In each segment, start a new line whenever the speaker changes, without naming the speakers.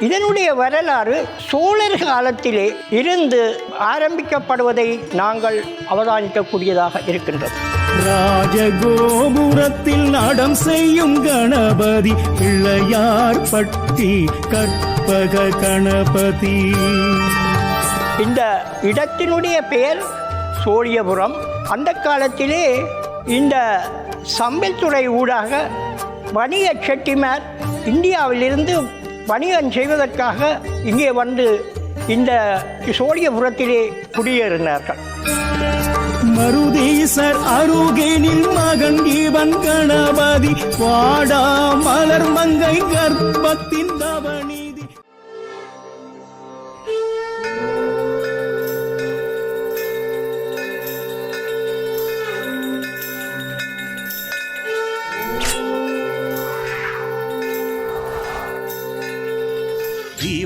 இதனுடைய வரலாறு சோழர் காலத்திலே இருந்து ஆரம்பிக்கப்படுவதை நாங்கள் அவதானிக்கக்கூடியதாக இருக்கின்றது.
ராஜகோபுரத்தில் நடம் செய்யும் கணபதி பிள்ளையார் பட்டி கற்பக கணபதி.
இந்த இடத்தினுடைய பெயர் சோழியபுரம். அந்த காலத்திலே இந்த சம்பல்துறை ஊடாக வணிக செட்டிமார் இந்தியாவிலிருந்து வணிகம் செய்வதற்காக இங்கே வந்து இந்த சோழியபுரத்திலே குடியேறினார்கள்.
மருதீசர் அருகேனில் மகன் இவன் கணபதி வாடா மலர் மங்கை கர்ப்பத்தின் தவணி.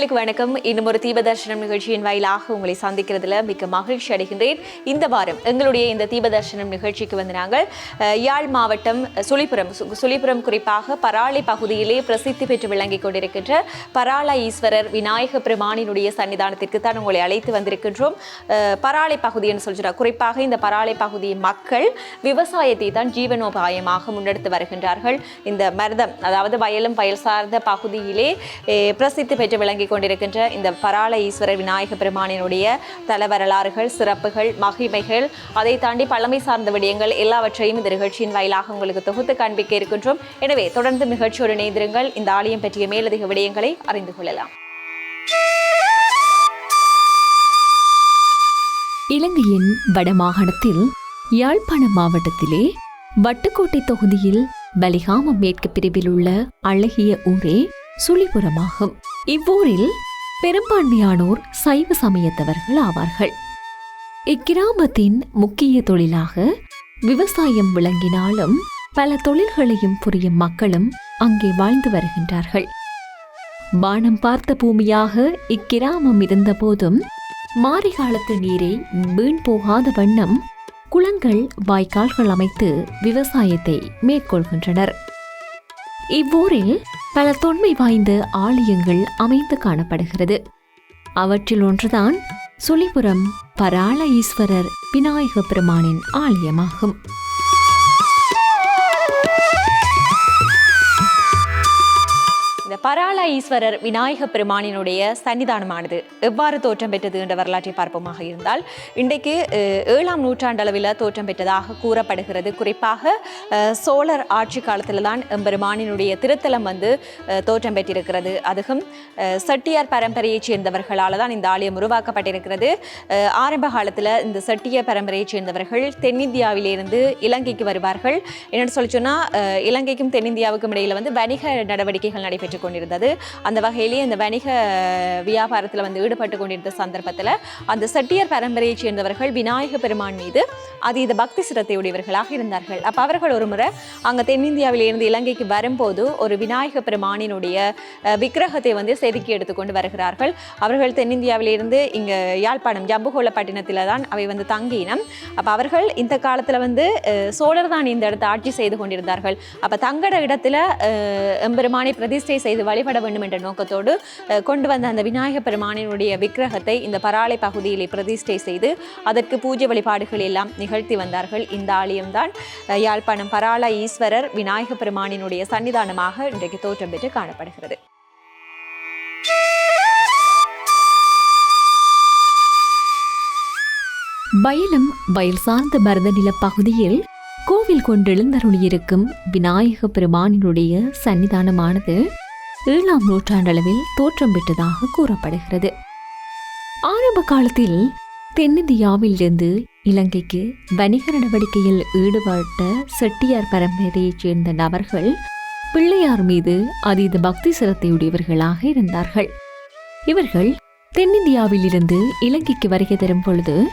நேர்களுக்கு வணக்கம். இன்னும் ஒரு தீபதர்ஷனம் நிகழ்ச்சியின் வாயிலாக உங்களை சந்திக்கிறதுல மிக்க மகிழ்ச்சி அடைகின்றேன். இந்த வாரம் எங்களுடைய இந்த தீபதர்ஷனம் நிகழ்ச்சிக்கு வந்து நாங்கள் யாழ் மாவட்டம் சுழிபுரம் சுழிபுரம் குறிப்பாக பராளை பகுதியிலே பிரசித்தி பெற்று விளங்கிக் கொண்டிருக்கின்ற பராள ஈஸ்வரர் விநாயக பெருமானினுடைய சன்னிதானத்திற்கு தான் உங்களை அழைத்து வந்திருக்கின்றோம். அஹ், பராளை பகுதின்னு சொல்கிறார் குறிப்பாக இந்த பராளை பகுதி மக்கள் விவசாயத்தை தான் ஜீவனோபாயமாக முன்னெடுத்து வருகின்றார்கள். இந்த மருதம் அதாவது வயலும் வயல் சார்ந்த பகுதியிலே பிரசித்தி பெற்று விளங்கி கொண்டிருக்கின்ற இந்த பராள ஈஸ்வரர் விநாயக பெருமானினுடைய தல வரலாறுகள் சிறப்புகள் மகிமைகள் அதை தாண்டி பழமை சார்ந்த விடயங்கள் எல்லாவற்றையும் இந்த நிகழ்ச்சியின் வாயிலாக உங்களுக்கு தொகுத்து காண்பிக்க இருக்கின்றோம். எனவே தொடர்ந்து நிகழ்ச்சியோடு இணைந்திருங்கள். இந்த ஆலயம் பற்றிய மேலதிக விடயங்களை அறிந்து கொள்ளலாம்.
இலங்கையின் வடமாகாணத்தில் யாழ்ப்பாணம் மாவட்டத்திலே வட்டுக்கோட்டை தொகுதியில் பலிகாமம் மேற்கு பிரிவில் உள்ள அழகிய ஊரே சுழிபுரமாகும். இவ்வூரில் பெரும்பான்மையானோர் சைவ சமயத்தவர்கள் ஆவார்கள். இக்கிராமத்தின் முக்கிய தொழிலாக விவசாயம் விளங்கினாலும் பல தொழில்களையும் புரியும் மக்களும் அங்கே வாழ்ந்து வருகின்றார்கள். வானம் பார்த்த பூமியாக இக்கிராமம் இருந்தபோதும் மாரிகாலத்து நீரை வீண் போகாத வண்ணம் குளங்கள் வாய்க்கால்கள் அமைத்து விவசாயத்தை மேற்கொள்கின்றனர். இவ்வூரில் பல தொன்மை வாய்ந்த ஆலயங்கள் அமைந்து காணப்படுகிறது. அவற்றில் ஒன்றுதான் சுழிபுரம் பராள ஈஸ்வரர் விநாயக பெருமானின் ஆலயமாகும்.
இந்த பராள ஈஸ்வரர் விநாயக பெருமானினுடைய சன்னிதானமானது எவ்வாறு தோற்றம் பெற்றது என்ற வரலாற்றை பார்ப்போமாக இருந்தால் இன்றைக்கு ஏழாம் நூற்றாண்டளவில் தோற்றம் பெற்றதாக கூறப்படுகிறது. குறிப்பாக சோழர் ஆட்சி காலத்தில் தான் எம்பெருமானினுடைய திருத்தலம் வந்து தோற்றம் பெற்றிருக்கிறது. அதுவும் செட்டியார் பரம்பரையைச் சேர்ந்தவர்களால் தான் இந்த ஆலயம் உருவாக்கப்பட்டிருக்கிறது. ஆரம்ப காலத்தில் இந்த செட்டிய பரம்பரையைச் சேர்ந்தவர்கள் தென்னிந்தியாவிலிருந்து இலங்கைக்கு வருவார்கள். என்னென்னு சொல்லி சொன்னால் இலங்கைக்கும் தென்னிந்தியாவுக்கும் இடையில் வந்து வணிக நடவடிக்கைகள் நடைபெற்று கொண்டிருந்தது அந்த வகையிலேயே இந்த வணிக வியாபாரத்தில் வந்து ஈடுபட்டு கொண்டிருந்த சந்தர்ப்பத்தில் அந்த செட்டியர் பரம்பரையைச் சேர்ந்தவர்கள் விநாயக பெருமான் மீது அதீத பக்தி சிரத்தையுடையவர்களாக இருந்தார்கள். அப்போ அவர்கள் ஒரு முறை அங்கே தென்னிந்தியாவிலிருந்து இலங்கைக்கு வரும்போது ஒரு விநாயக பெருமானினுடைய விக்கிரகத்தை வந்து செதுக்கி எடுத்துக்கொண்டு வருகிறார்கள். அவர்கள் தென்னிந்தியாவிலிருந்து இங்கே யாழ்ப்பாணம் ஜம்புகோலப்பட்டினத்தில் தான் அவை வந்து தங்கினம் அப்போ அவர்கள் இந்த காலத்தில் வந்து சோழர் தான் இந்த இடத்தை ஆட்சி செய்து கொண்டிருந்தார்கள். அப்போ தங்கட இடத்துல எம்பெருமானை பிரதிஷ்டை செய்து வழிபட வேண்டும் என்ற நோக்கத்தோடு கொண்டு வந்த அந்த விநாயக பெருமானினுடைய விக்கிரகத்தை இந்த பராளை பகுதியிலே பிரதிஷ்டை செய்து அதற்கு பூஜை வழிபாடுகள் எல்லாம் நிகழ்த்தி வந்தார்கள். இந்த ஆலயம்தான் யாழ்ப்பாணம் பராள ஈஸ்வரர் விநாயக பெருமானினுடைய சன்னிதானமாக இன்றைக்கு தோற்றம் பெற்று காணப்படுகிறது.
வயலும் வயல் சார்ந்த பரத பகுதியில் கோவில் கொண்டெழுந்தருளியிருக்கும் விநாயக பெருமானினுடைய சன்னிதானமானது ஏழாம் நூற்றாண்டளவில் தோற்றம் பெற்றதாக கூறப்படுகிறது. ஆரம்ப காலத்தில் தென்னிந்தியாவிலிருந்து இலங்கைக்கு வணிக நடவடிக்கையில் ஈடுபட்ட செட்டியார் பரம்பரையைச் சேர்ந்த நபர்கள் பிள்ளையார் மீது அதீத பக்தி சிரத்தையுடையவர்களாக இருந்தார்கள். இவர்கள் தென்னிந்தியாவிலிருந்து இலங்கைக்கு வருகை தரும் பொழுது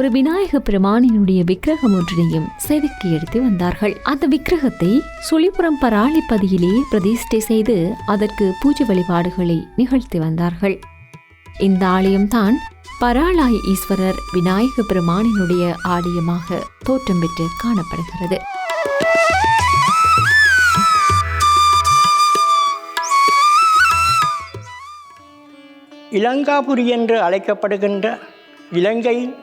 ஒரு விநாயக பெருமானினுடைய விக்கிரகம் ஒன்றினையும் செதுக்கி எடுத்து வந்தார்கள். அந்த விக்கிரகத்தை சுழிபுரம் பராளிப்பதியிலே பிரதிஷ்டை செய்து அதற்கு பூஜை வழிபாடுகளை நிகழ்த்தி வந்தார்கள். இந்த ஆலயம்தான் பராளாய் ஈஸ்வரர் விநாயக பெருமானினுடைய ஆலயமாக தோற்றம் பெற்று காணப்படுகிறது.
இலங்காபுரி என்று அழைக்கப்படுகின்ற இலங்கை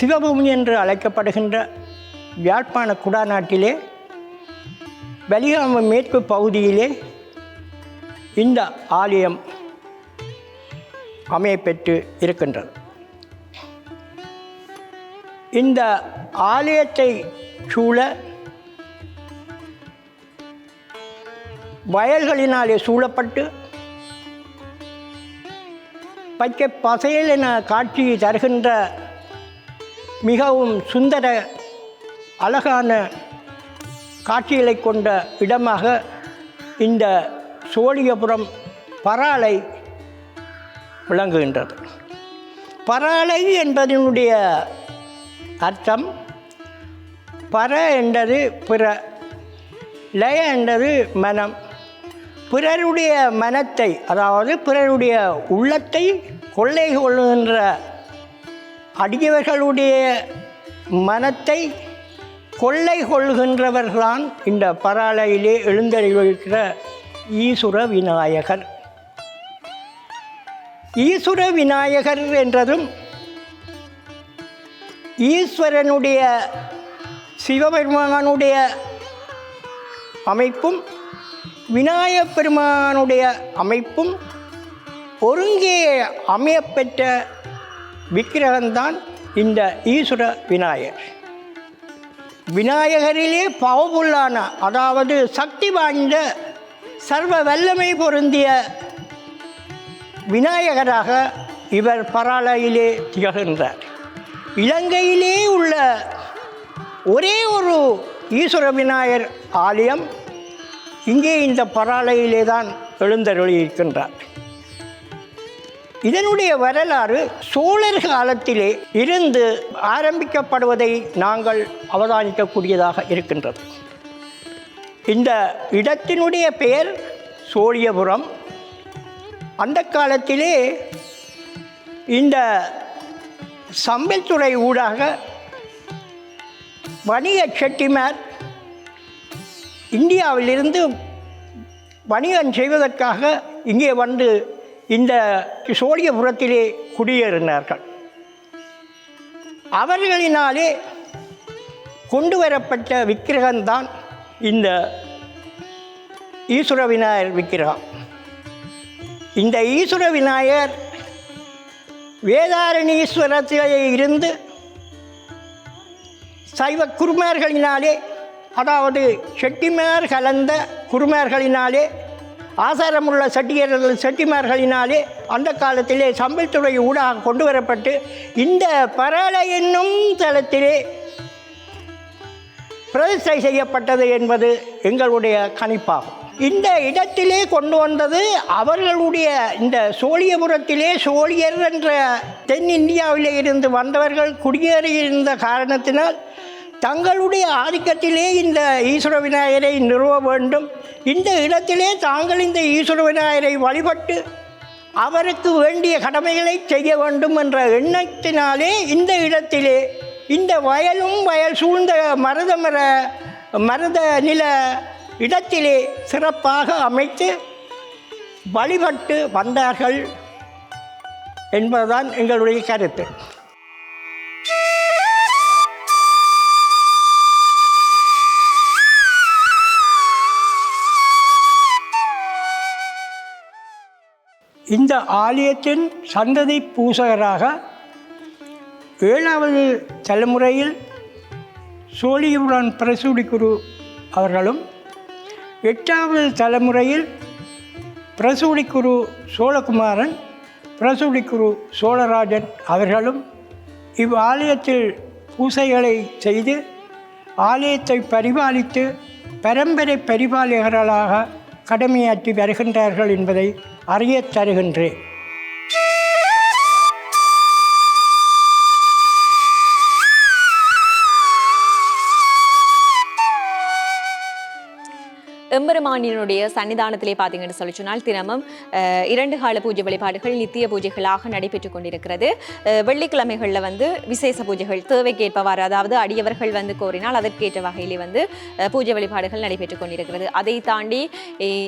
சிவபூமி என்று அழைக்கப்படுகின்ற யாழ்ப்பாண குடாநாட்டிலே வலிகாம மேற்கு பகுதியிலே இந்த ஆலயம் அமையப்பெற்று இருக்கின்றது. இந்த ஆலயத்தை சூழ வயல்களினாலே சூழப்பட்டு பச்சை பசையல் என காட்சி தருகின்ற மிகவும் சுந்தர அழகான காட்சிகளை கொண்ட இடமாக இந்த சோழியபுரம் பராலை விளங்குகின்றது. பராலை என்பதனுடைய அர்த்தம் பர என்றது பிற லய என்றது மனம். பிறருடைய மனத்தை அதாவது பிறருடைய உள்ளத்தை கொள்ளை கொள்ளுகின்ற அடியவர்களுடைய மனத்தை கொள்ளை கொள்கின்றவர்களான் இந்த பராலையிலே எழுந்தறிவிக்கிற ஈசுர விநாயகர். ஈஸ்வர விநாயகர் என்றதும் ஈஸ்வரனுடைய சிவபெருமானுடைய அமைப்பும் விநாயகப் பெருமானுடைய அமைப்பும் ஒருங்கே அமையப்பெற்ற விக்கிரகம்தான் இந்த ஈஸ்வர விநாயகர். விநாயகரிலே பவபுல்லான அதாவது சக்தி வாய்ந்த சர்வ வல்லமை பொருந்திய விநாயகராக இவர் பராலையிலே திகழ்கின்றார். இலங்கையிலே உள்ள ஒரே ஒரு ஈஸ்வர விநாயகர் ஆலயம் இங்கே இந்த பராலையிலே தான் எழுந்தருளி இருக்கின்றார் இதனுடைய வரலாறு சோழர் காலத்திலே இருந்து ஆரம்பிக்கப்படுவதை நாங்கள் அவதானிக்கக்கூடியதாக இருக்கின்றது. இந்த இடத்தினுடைய பெயர் சோழியபுரம். அந்த காலத்திலே இந்த சம்பல்துறை ஊடாக வணிக செட்டிமார் இந்தியாவிலிருந்து வணிகம் செய்வதற்காக இங்கே வந்து இந்த சோழியபுரத்திலே குடியேறினார்கள். அவர்களினாலே கொண்டு வரப்பட்ட விக்கிரகம்தான் இந்த ஈஸ்வர விநாயகர் விக்கிரகம். இந்த ஈஸ்வர விநாயகர் வேதாரணீஸ்வரத்திலே இருந்து சைவ குருமார்களினாலே அதாவது செட்டிமார் கலந்த குருமார்களினாலே ஆசாரமுள்ள சட்டியர்கள் செட்டிமார்களினாலே அந்த காலத்திலே சம்பல்துறை ஊடாக கொண்டு வரப்பட்டு இந்த பரள என்னும் தளத்திலே பிரதிஷ்டை செய்யப்பட்டது என்பது எங்களுடைய கணிப்பாகும். இந்த இடத்திலே கொண்டு வந்தது அவர்களுடைய இந்த சோழியபுரத்திலே சோழியர் என்ற தென்னிந்தியாவிலே இருந்து வந்தவர்கள் குடியேறியிருந்த காரணத்தினால் தங்களுடைய ஆதிக்கத்திலே இந்த ஈஸ்வர விநாயகரை நிறுவ வேண்டும். இந்த இடத்திலே தாங்கள் இந்த ஈஸ்வர விநாயகரை வழிபட்டு அவருக்கு வேண்டிய கடமைகளை செய்ய வேண்டும் என்ற எண்ணத்தினாலே இந்த இடத்திலே இந்த வயலும் வயல் சூழ்ந்த மருத மர மருத நில இடத்திலே சிறப்பாக அமைத்து வழிபட்டு வந்தார்கள் என்பதுதான் எங்களுடைய கருத்து. இந்த ஆலயத்தின் சந்ததி பூசகராக ஏழாவது தலைமுறையில் சோழியுடன் பிரசூடி குரு அவர்களும் எட்டாவது தலைமுறையில் பிரசூடி குரு சோழகுமாரன் பிரசூடி குரு சோழராஜன் அவர்களும் இவ்வாலயத்தில் பூசைகளை செய்து ஆலயத்தை பரிபாலித்து பரம்பரை பரிபாலகர்களாக கடமையாற்றி வருகின்றார்கள் என்பதை அறியத் தருகின்றேன்
எம்பெருமானினுடைய சன்னிதானத்திலே பார்த்தீங்கன்னு சொல்லி சொன்னால் தினமும் இரண்டு கால பூஜை வழிபாடுகள் நித்திய பூஜைகளாக நடைபெற்று கொண்டிருக்கிறது. வெள்ளிக்கிழமைகளில் வந்து விசேஷ பூஜைகள் தேவைக்கேற்பவாறு அதாவது அடியவர்கள் வந்து கோரினால் அதற்கேற்ற வகையிலே வந்து பூஜை வழிபாடுகள் நடைபெற்று கொண்டிருக்கிறது. அதை தாண்டி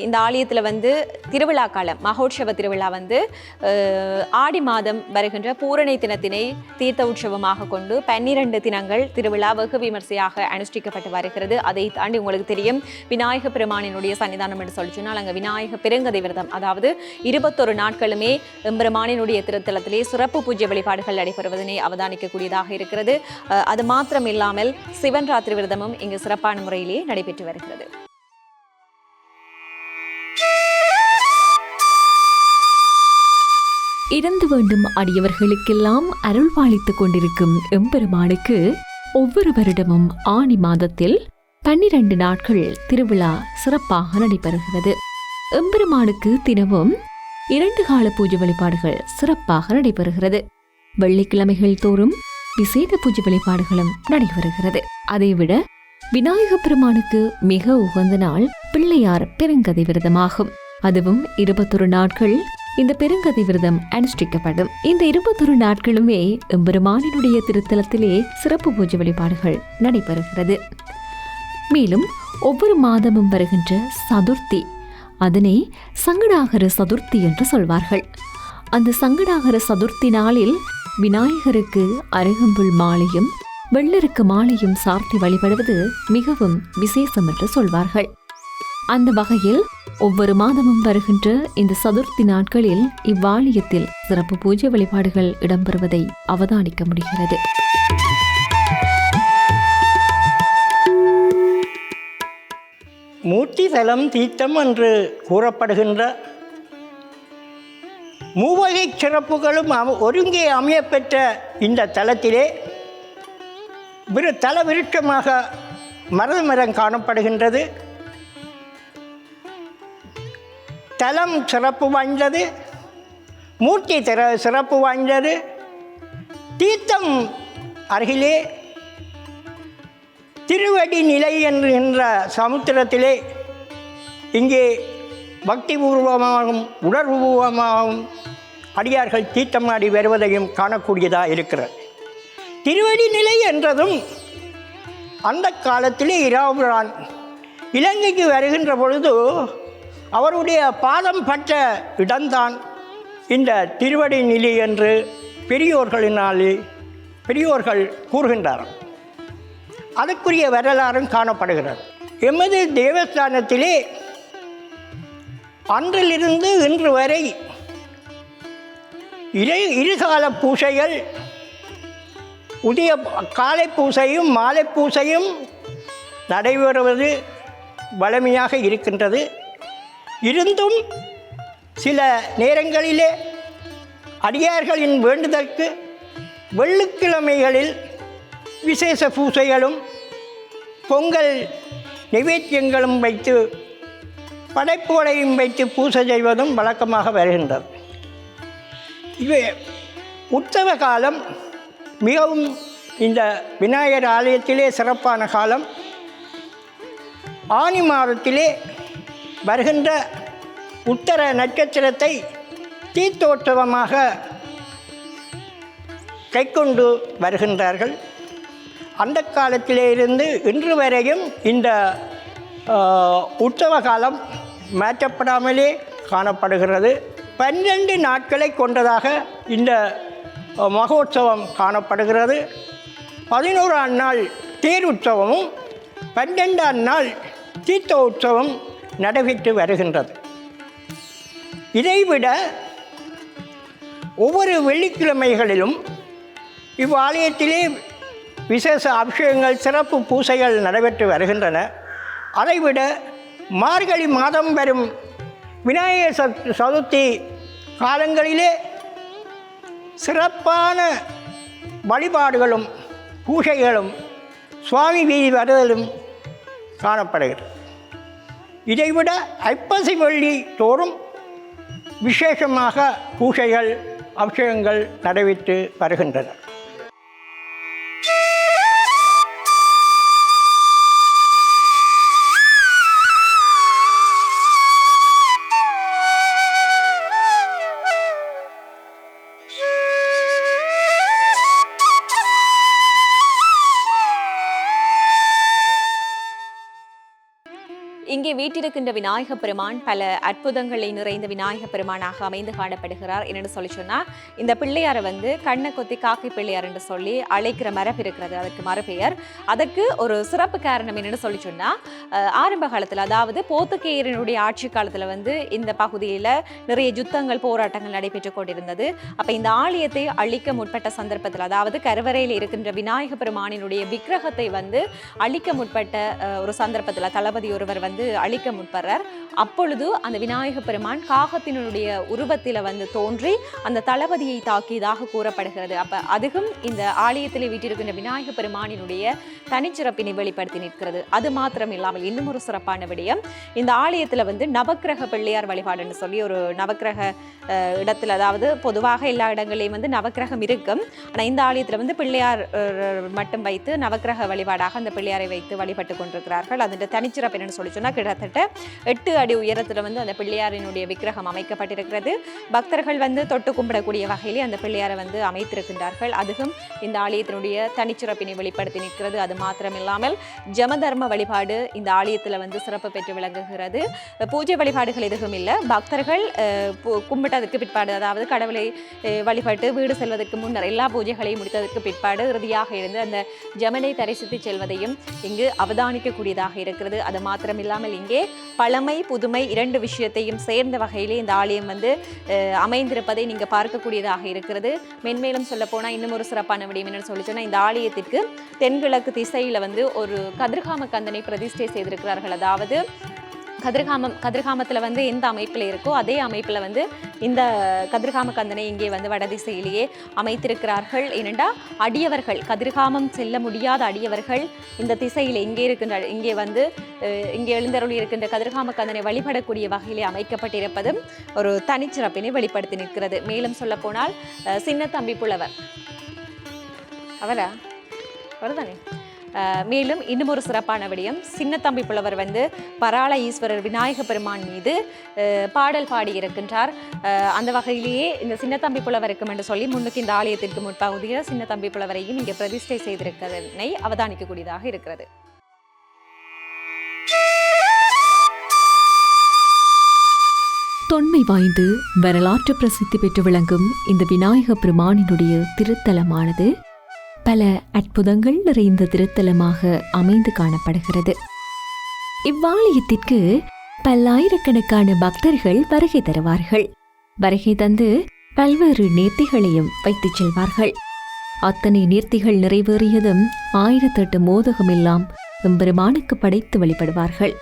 இந்த ஆலயத்தில் வந்து திருவிழா காலம் மகோற்சவ திருவிழா வந்து ஆடி மாதம் வருகின்ற பூரணை தினத்தினை தீர்த்த உற்சவமாக கொண்டு பன்னிரண்டு தினங்கள் திருவிழா வெகு விமர்சையாக அனுஷ்டிக்கப்பட்டு வருகிறது. அதை தாண்டி உங்களுக்கு தெரியும் விநாயக பெருமானினுடைய பெருமானுடைய சன்னிதானம் என்று சொல்லி சொன்னால் அங்கே விநாயக பெருங்கதை விரதம். அதாவது இருபத்தொரு நாட்களுமே எம்பெருமானினுடைய திருத்தலத்திலே சிறப்பு பூஜை வழிபாடுகள் நடைபெறுவதனை அவதானிக்கக்கூடியதாக இருக்கிறது. அது மாத்திரம் இல்லாமல் சிவன் ராத்திரி விரதமும் இங்கு சிறப்பான முறையிலே நடைபெற்று வருகிறது.
இறந்து வேண்டும் அடியவர்களுக்கெல்லாம் அருள் பாலித்துக் கொண்டிருக்கும் எம்பெருமானுக்கு ஒவ்வொரு வருடமும் ஆணி மாதத்தில் பன்னிரண்டு நாட்கள் திருவிழா சிறப்பாக நடைபெறுகிறது. எம்பெருமானுக்கு தினமும் இரண்டு கால பூஜை வழிபாடுகள் சிறப்பாக நடைபெறுகிறது. வெள்ளிக்கிழமைகள் தோறும் விசேட பூஜை வழிபாடுகளும் நடைபெறுகிறது. அதைவிட விநாயக பெருமானுக்கு மிக உகந்த நாள் பிள்ளையார் பெருங்கதை விரதமாகும். அதுவும் இருபத்தொரு நாட்கள் இந்த பெருங்கதை விரதம் அனுஷ்டிக்கப்படும். இந்த இருபத்தொரு நாட்களுமே எம்பெருமானினுடைய திருத்தலத்திலே சிறப்பு பூஜை வழிபாடுகள் நடைபெறுகிறது. மேலும் ஒவ்வொரு மாதமும் வருகின்ற சதுர்த்தி. அதனை சங்கடாகர சதுர்த்தி என்று சொல்வார்கள். அந்த சங்கடாகர சதுர்த்தி நாளில் விநாயகருக்கு அருகம்புல் மாலையும் வெள்ளருக்கு மாலையும் சார்த்தி வழிபடுவது மிகவும் விசேஷம் என்று சொல்வார்கள். அந்த வகையில் ஒவ்வொரு மாதமும் வருகின்ற இந்த சதுர்த்தி நாட்களில் இவ்வாலயத்தில் சிறப்பு பூஜை வழிபாடுகள் இடம்பெறுவதை அவதானிக்க முடிகிறது.
மூர்த்தி தலம் தீர்த்தம் என்று கூறப்படுகின்ற மூவகை சிறப்புகளும் அம- ஒருங்கே அமையப்பெற்ற இந்த தலத்திலே விரு தல விருட்சமாக மருத மரம் காணப்படுகின்றது. தலம் சிறப்பு வாய்ந்தது மூர்த்தி திற சிறப்பு வாய்ந்தது தீர்த்தம் அருகிலே திருவடி நிலை என்ற சமுத்திரத்திலே இங்கே பக்திபூர்வமாகவும் உணர்வுபூர்வமாகவும் அடியார்கள் தீர்த்தமாடி வருவதையும் காணக்கூடியதாக இருக்கிறது. திருவடி நிலை என்றதும் அந்த காலத்திலே இராபுரான் இலங்கைக்கு வருகின்ற பொழுது அவருடைய பாதம் பட்ட இடம்தான் இந்த திருவடி நிலை என்று பெரியோர்களினாலே பெரியோர்கள் கூறுகின்றார்கள். அதற்குரிய வரலாறும் காணப்படுகிறது. எமது தேவஸ்தானத்திலே அன்றிலிருந்து இன்று வரை இரு இருகால பூசைகள் உதய காலை பூசையும் மாலை பூசையும் நடைபெறுவது வலிமையாக இருக்கின்றது. இருந்தும் சில நேரங்களிலே அடியார்களின் வேண்டுதற்கு வெள்ளிக்கிழமைகளில் விசேஷ பூசைகளும் பொங்கல் நைவேத்தியங்களும் வைத்து படைப்புகளையும் வைத்து பூசை செய்வதும் வழக்கமாக வருகின்றது. இது உற்சவ காலம் மிகவும் இந்த விநாயகர் ஆலயத்திலே சிறப்பான காலம். ஆனி மாதத்திலே வருகின்ற உத்தர நட்சத்திரத்தை தீர்த்தோற்சவமாக கைக்கொண்டு வருகின்றார்கள். அந்த காலத்திலே இருந்து இன்று வரையும் இந்த உற்சவ காலம் மாற்றப்படாமலே காணப்படுகிறது. பன்னெண்டு நாட்களை கொண்டதாக இந்த மகோத்சவம் மகோற்சவம் காணப்படுகிறது. பதினோராம் நாள் தேர் உற்சவமும் பன்னெண்டாம் நாள் தீர்த்த உற்சவம் நடைபெற்று வருகின்றது. இதைவிட ஒவ்வொரு வெள்ளிக்கிழமைகளிலும் இவ்வாலயத்திலே விசேஷ அபிஷேகங்கள் சிறப்பு பூசைகள் நடைபெற்று வருகின்றன. அதைவிட மார்கழி மாதம் வரும் விநாயகர் சதுர்த்தி காலங்களிலே சிறப்பான வழிபாடுகளும் பூஜைகளும் சுவாமி வீதி வருதலும் காணப்படுகிறது. இதைவிட ஐப்பசி வெள்ளி தோறும் விசேஷமாக பூஜைகள் அபிஷேகங்கள் நடைபெற்று வருகின்றன.
நம்முடைய வீட்டிருக்கின்ற விநாயக பெருமான் பல அற்புதங்களை நிறைந்த விநாயக பெருமானாக அமைந்து காணப்படுகிறார் என்னென்னு சொல்லி சொன்னால் இந்த பிள்ளையாரை வந்து கண்ணை கொத்தி காக்கை பிள்ளையார் என்று சொல்லி அழைக்கிற மரபு இருக்கிறது. அதற்கு மரபெயர் அதற்கு ஒரு சிறப்பு காரணம் என்னென்னு சொல்லி சொன்னால் ஆரம்ப காலத்தில் அதாவது போத்துக்கேயரனுடைய ஆட்சி காலத்தில் வந்து இந்த பகுதியில் நிறைய யுத்தங்கள் போராட்டங்கள் நடைபெற்று கொண்டிருந்தது. அப்போ இந்த ஆலயத்தை அழிக்க முற்பட்ட சந்தர்ப்பத்தில் அதாவது கருவறையில் இருக்கின்ற விநாயக பெருமானினுடைய விக்கிரகத்தை வந்து அழிக்க முற்பட்ட ஒரு சந்தர்ப்பத்தில் தளபதி ஒருவர் வந்து அழிக்க முற்படுறார். அப்பொழுது அந்த விநாயக பெருமான் காகத்தினுடைய உருவத்தில் வந்து தோன்றி அந்த தளபதியை தாக்கியதாக கூறப்படுகிறது. அப்ப அதுவும் இந்த ஆலயத்தில் வீட்டிருக்கின்ற விநாயக பெருமானினுடைய தனிச்சிறப்பினை வெளிப்படுத்தி நிற்கிறது. அது மாத்திரம் இல்லாமல் இன்னும் ஒரு சிறப்பான விடயம். இந்த ஆலயத்துல வந்து நவக்கிரக பிள்ளையார் வழிபாடுன்னு சொல்லி ஒரு நவக்கிரக இடத்துல அதாவது பொதுவாக எல்லா இடங்களையும் வந்து நவக்கிரகம் இருக்கும். ஆனா இந்த ஆலயத்துல வந்து பிள்ளையார் மட்டும் வைத்து நவக்கிரக வழிபாடாக அந்த பிள்ளையாரை வைத்து வழிபட்டு கொண்டிருக்கிறார்கள். அதன் தனிச்சிறப்பு என்னன்னு சொல்லி சொன்னா கிட்டத்தட்ட எட்டு அடி உயரத்தில் வந்து அந்த பிள்ளையாரினுடைய விக்கிரகம் அமைக்கப்பட்டிருக்கிறது. பக்தர்கள் வந்து தொட்டு கும்பிடக்கூடிய வகையிலே அந்த பிள்ளையாரை வந்து அமைத்திருக்கின்றார்கள். அதுவும் இந்த ஆலயத்தினுடைய தனிச்சிறப்பினை வெளிப்படுத்தி நிற்கிறது. அது மாத்திரமில்லாமல் ஜமதர்ம வழிபாடு இந்த ஆலயத்தில் வந்து சிறப்பு பெற்று விளங்குகிறது. பூஜை வழிபாடுகள் எதுவும் இல்லை. பக்தர்கள் கும்பிட்டதற்கு பிற்பாடு அதாவது கடவுளை வழிபட்டு வீடு செல்வதற்கு முன்னர் எல்லா பூஜைகளையும் முடித்ததற்கு பிற்பாடு இறுதியாக இருந்து அந்த ஜமனை தரிசித்து செல்வதையும் இங்கு அவதானிக்கக்கூடியதாக இருக்கிறது. அது மாத்திரமில்லாமல் இங்கே பழமை புதுமை இரண்டு விஷயத்தையும் சேர்ந்த வகையிலே இந்த ஆலயம் வந்து அமைந்திருப்பதை நீங்க பார்க்கக்கூடியதாக இருக்கிறது. மென்மேலும் சொல்ல போனா இன்னும் ஒரு சிறப்பான விடயம் என்னன்னு சொல்லி சொன்னா இந்த ஆலயத்திற்கு தென்கிழக்கு திசையில் வந்து ஒரு கதிர்காம கந்தனை பிரதிஷ்டை செய்திருக்கிறார்கள். அதாவது கதிர்காமம் கதிர்காமத்தில் வந்து எந்த அமைப்பில் இருக்கோ அதே அமைப்பில் வந்து இந்த கதிர்காம கந்தனை இங்கே வந்து வடதிசையிலேயே அமைத்திருக்கிறார்கள். ஏனெண்டா அடியவர்கள் கதிர்காமம் செல்ல முடியாத அடியவர்கள் இந்த திசையில் இங்கே இருக்கின்ற இங்கே வந்து இங்கே எழுந்தருள் இருக்கின்ற கதிர்காம கந்தனை வழிபடக்கூடிய வகையிலே அமைக்கப்பட்டிருப்பதும் ஒரு தனிச்சிறப்பினை வெளிப்படுத்தி நிற்கிறது. மேலும் சொல்லப்போனால் சின்ன தம்பி புலவர். அவரா? அவர்தானே? மேலும் இன்னும் ஒரு சிறப்பான விடயம். சின்னத்தம்பி புலவர் வந்து பராள ஈஸ்வரர் விநாயக பெருமான் மீது பாடல் பாடி இருக்கின்றார். அந்த வகையிலேயே இந்த சின்னத்தம்பி புலவருக்கும் என்று சொல்லி முன்னுக்கு இந்த ஆலயத்திற்கு முற்பகுதியில் சின்னத்தம்பி புலவரையும் இங்கே பிரதிஷ்டை செய்திருக்கிறதனை அவதானிக்கக்கூடியதாக இருக்கிறது.
தொன்மை வாய்ந்து வரலாற்று பிரசித்தி பெற்று விளங்கும் இந்த விநாயக பெருமானினுடைய திருத்தலமானது பல அற்புதங்கள் நிறைந்த திருத்தலமாக அமைந்து காணப்படுகிறது. இவ்வாலயத்திற்கு பல்லாயிரக்கணக்கான பக்தர்கள் வருகை தருவார்கள். வருகை தந்து பல்வேறு நேர்த்திகளையும் வைத்துச் செல்வார்கள். அத்தனை நேர்த்திகள் நிறைவேறியதும் ஆயிரத்தெட்டு மோதகமெல்லாம் எம்பெருமானுக்கு படைத்து வழிபடுவார்கள்.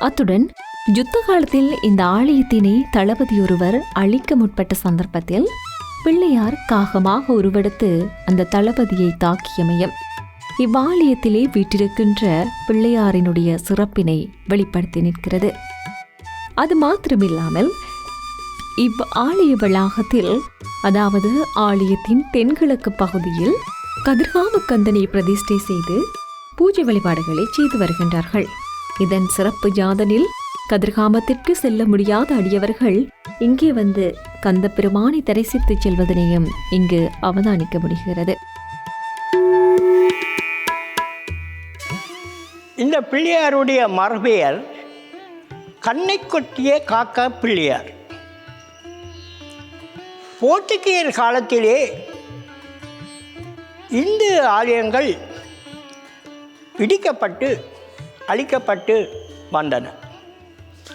அத்துடன் யுத்த காலத்தில் இந்த ஆலயத்தினை தளபதி ஒருவர் அழிக்க முற்பட்ட சந்தர்ப்பத்தில் பிள்ளையார் காகமாக உருவெடுத்து அந்த தளபதியை தாக்கியமையும் இவ்வாலயத்திலே வீற்றிருக்கின்ற பிள்ளையாரினுடைய சிறப்பினை வெளிப்படுத்தி நிற்கிறது. அது மாத்திரமில்லாமல் இவ் ஆலய வளாகத்தில் அதாவது ஆலயத்தின் தென்கிழக்கு பகுதியில் கதிர்காம கந்தனை பிரதிஷ்டை செய்து பூஜை வழிபாடுகளை செய்து வருகின்றார்கள். இதன் சிறப்பு ஜாதனில் கதிர்காமத்திற்கு செல்ல முடியாத அடியவர்கள் இங்கே வந்து கந்த பெருமானை தரிசித்து செல்வதனையும் இங்கு அவதானிக்க முடிகிறது.
இந்த பிள்ளையாருடைய மரபியல் கண்ணை கொட்டிய காக்கா பிள்ளையார். போர்த்துகீயர் காலத்திலே இந்து ஆலயங்கள் பிடிக்கப்பட்டு அழிக்கப்பட்டு வந்தன.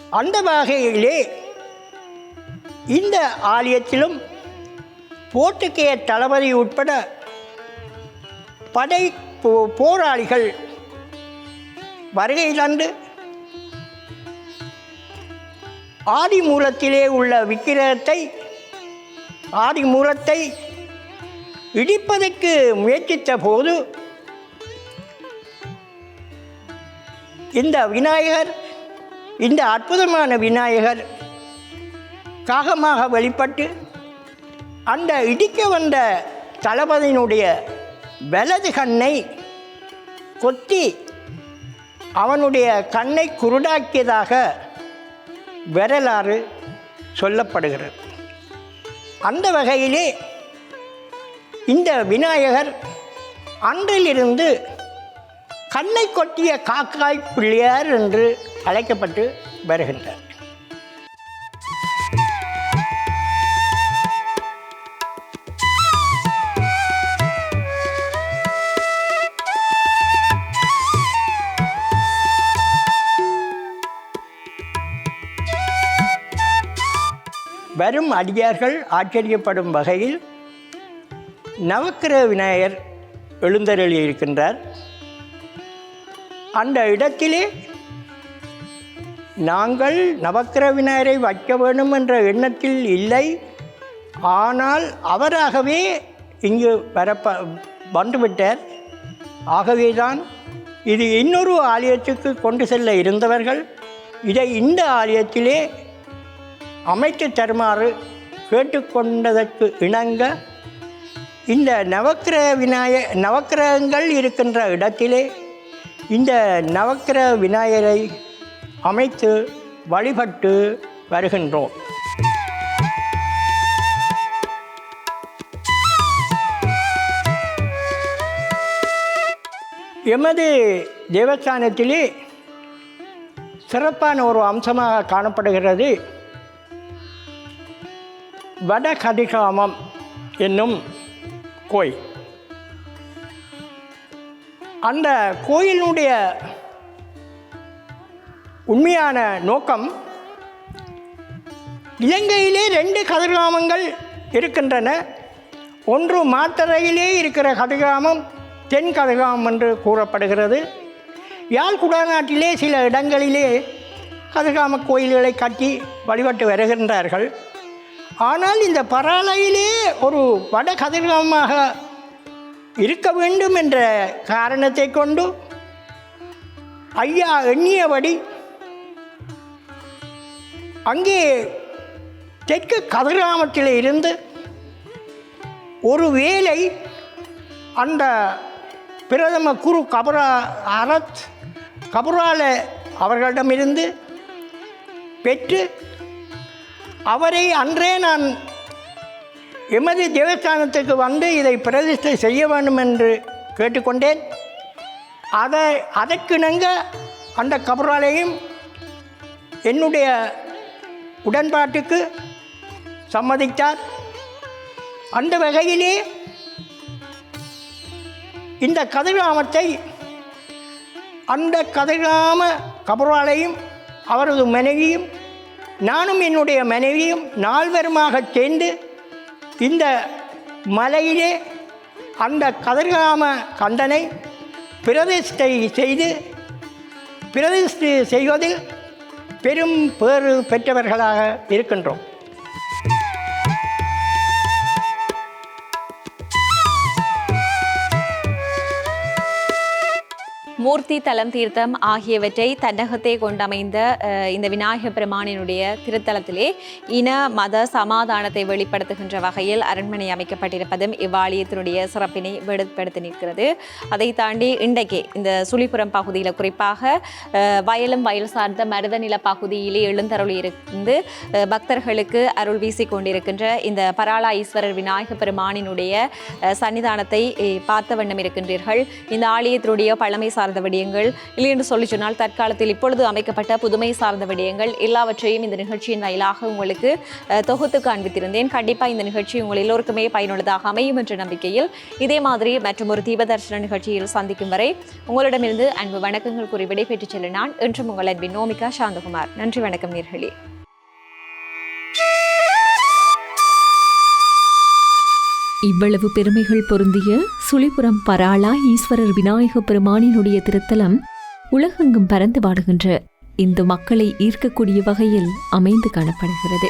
அந்த வகையிலே இந்த ஆலயத்திலும் போர்த்துக்கேய தளபதி உட்பட படை போராளிகள் வருகை தந்து ஆதி மூலத்திலே உள்ள விக்கிரகத்தை ஆதி மூலத்தை இடிப்பதற்கு முயற்சித்த போது இந்த விநாயகர் இந்த அற்புதமான விநாயகர் காகமாக வெளிப்பட்டு அந்த இடிக்க வந்த தளபதியினுடைய வலது கண்ணை கொத்தி அவனுடைய கண்ணை குருடாக்கியதாக வரலாறு சொல்லப்படுகிறது. அந்த வகையிலே இந்த விநாயகர் அன்றிலிருந்து கண்ணை கொட்டிய காக்காய் பிள்ளையார் என்று அழைக்கப்பட்டு வருகின்றார் வரும் அடியார்கள் ஆச்சரியப்படும் வகையில் நவக்கிரக விநாயகர் எழுந்தருளி இருக்கின்றார் அந்த இடத்திலே நாங்கள் நவக்கிர விநாயகரை வைக்க வேண்டும் என்ற எண்ணத்தில் இல்லை. ஆனால் அவராகவே இங்கு வரப்ப வந்துவிட்டார். ஆகவேதான் இது இன்னொரு ஆலயத்துக்கு கொண்டு செல்ல இருந்தவர்கள் இதை இந்த ஆலயத்திலே அமைத்து தருமாறு கேட்டுக்கொண்டதற்கு இணங்க இந்த நவக்கிரக விநாய நவக்கிரகங்கள் இருக்கின்ற இடத்திலே இந்த நவக்கிரக விநாயகரை அமைத்து வழிபட்டு வருகின்றோம். எமது தேவஸ்தானத்திலே சிறப்பான ஒரு அம்சமாக காணப்படுகிறது. வடகதிகாமம் என்னும் கோயில். அந்த கோயிலுடைய உண்மையான நோக்கம் இலங்கையிலே ரெண்டு கதிர்காமங்கள் இருக்கின்றன. ஒன்று மாத்தரையிலே இருக்கிற கதிர்காமம் தென் கதிர்காமம் என்று கூறப்படுகிறது. யாழ் குடாநாட்டிலே சில இடங்களிலே கதிர்காம கோயில்களை கட்டி வழிபட்டு வருகின்றார்கள். ஆனால் இந்த பராலையிலே ஒரு வட கதிர்காமமாக இருக்க வேண்டும் என்ற காரணத்தை கொண்டு ஐயா எண்ணியபடி அங்கே தெற்கு கதிராமத்தில் இருந்து ஒரு வேளை அந்த பிரதம குரு கபரா அரத் கபுரால அவர்களிடமிருந்து பெற்று அவரை அன்றே நான் எமது தேவஸ்தானத்துக்கு வந்து இதை பிரதிஷ்டை செய்ய வேண்டும் என்று கேட்டுக்கொண்டேன். அதை அதற்கிணங்க அந்த கபராலையும் என்னுடைய உடன்பாட்டுக்கு சம்மதித்தார். அந்த வகையிலே இந்த கதிர்காமத்தை அந்த கதிர்காம கபராலையும் அவரது மனைவியும் நானும் என்னுடைய மனைவியும் நால்வருமாக சேர்ந்து இந்த மலையிலே அந்த கதிர்காம கந்தனை பிரதிஷ்டை செய்து பிரதிஷ்டை செய்வதில் பெரும் பேறு பெற்றவர்களாக இருக்கின்றோம்.
மூர்த்தி தலம் தீர்த்தம் ஆகியவற்றை தண்டகத்தை கொண்டமைந்த இந்த விநாயக பெருமானினுடைய திருத்தலத்திலே இன மத சமாதானத்தை வெளிப்படுத்துகின்ற வகையில் அரண்மனை அமைக்கப்பட்டிருப்பதும் இவ்வாலயத்தினுடைய சிறப்பினை வெளிப்படுத்தி நிற்கிறது. அதை தாண்டி இன்றைக்கே இந்த சுழிபுரம் பகுதியில் குறிப்பாக வயலும் வயல் சார்ந்த மருதநில பகுதியிலே எழுந்தருளி இருந்து பக்தர்களுக்கு அருள் வீசி கொண்டிருக்கின்ற இந்த பராளா ஈஸ்வரர் விநாயக பெருமானினுடைய சன்னிதானத்தை பார்த்த வண்ணம் இருக்கின்றீர்கள். இந்த ஆலயத்தினுடைய பழமை சார்ந்த விடயங்கள். இல்லை என்று சொல்லி சொன்னால் தற்காலத்தில் இப்பொழுது அமைக்கப்பட்ட புதுமை சார்ந்த விடயங்கள் எல்லாவற்றையும் இந்த நிகழ்ச்சியின் வாயிலாக உங்களுக்கு தொகுத்து காண்பித்திருந்தேன். கண்டிப்பாக இந்த நிகழ்ச்சி உங்கள் எல்லோருக்குமே பயனுள்ளதாக அமையும் என்ற நம்பிக்கையில் இதே மாதிரி மற்றும் ஒரு தீபதர்ஷன நிகழ்ச்சியில் சந்திக்கும் வரை உங்களிடமிருந்து அன்பு வணக்கங்கள் கூறி விடைபெற்று செல்ல நான் என்றும் உங்கள் அன்பின் நோமிகா சாந்தகுமார். நன்றி வணக்கம் நேர்களே.
இவ்வளவு பெருமைகள் பொருந்திய சுழிபுரம் பராளா ஈஸ்வரர் விநாயக பெருமானினுடைய திருத்தலம் உலகெங்கும் பறந்து வாடுகின்ற இந்து மக்களை ஈர்க்கக்கூடிய வகையில் அமைந்து காணப்படுகிறது.